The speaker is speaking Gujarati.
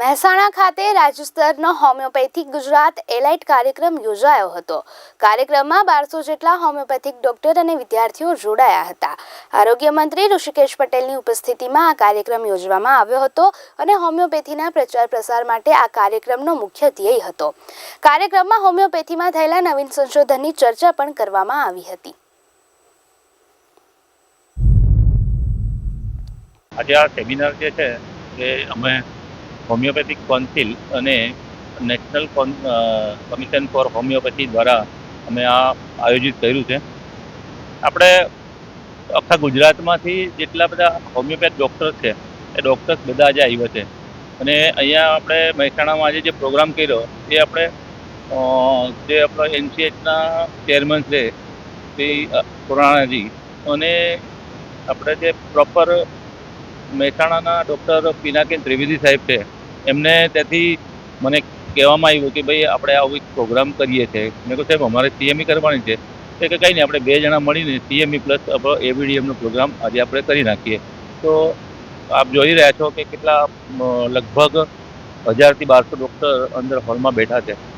મહેસાણા ખાતે રાજ્ય સ્તરનો હોમિયોપેથિક ગુજરાત એલાઇટ કાર્યક્રમ યોજાયો હતો. કાર્યક્રમમાં બારસો જેટલા હોમિયોપેથિક ડોક્ટર અને વિદ્યાર્થીઓ જોડાયા હતા. આરોગ્ય મંત્રી ઋષિકેશ પટેલની ઉપસ્થિતિમાં આ કાર્યક્રમ યોજવામાં આવ્યો હતો અને હોમિયોપેથીના પ્રચાર પ્રસાર માટે આ કાર્યક્રમનો મુખ્ય ધ્યેય હતો. કાર્યક્રમમાં હોમિયોપેથીમાં થયેલા નવીન સંશોધનની ચર્ચા પણ કરવામાં આવી હતી. આજે આ સેમિનાર જે છે, એ અમે હોમિયોપેથિક કાઉન્સિલ અને નેશનલ કમિશન ફોર હોમિયોપેથી દ્વારા અમે આ આયોજિત કર્યું છે. આપણે આખા ગુજરાતમાંથી જેટલા બધા હોમિયોપેથ ડૉક્ટર્સ છે, એ ડૉક્ટર્સ બધા આજે આવ્યા છે. અને અહીંયા આપણે મહેસાણામાં આજે જે પ્રોગ્રામ કર્યો, એ આપણે જે આપણો એનસીએચના ચેરમેન છે તે પુરાણાજી, અને આપણે જે પ્રોપર મહેસાણાના ડૉક્ટર પિનાકીન ત્રિવેદી સાહેબ છે એમને ત્યાંથી મને કહેવામાં આવ્યું કે ભાઈ, આપણે આવું એક પ્રોગ્રામ કરીએ છીએ મેં કહ્યું, સાહેબ, અમારે સીએમઈ કરવાની છે. કે કંઈ નહીં, આપણે બે જણા મળીને સીએમઈ પ્લસ એબીડીએમનો પ્રોગ્રામ આજે આપણે કરી નાખીએ. તો આપ જોઈ રહ્યા છો કે કેટલા લગભગ હજારથી બારસો ડૉક્ટર અંદર હોલમાં બેઠા છે.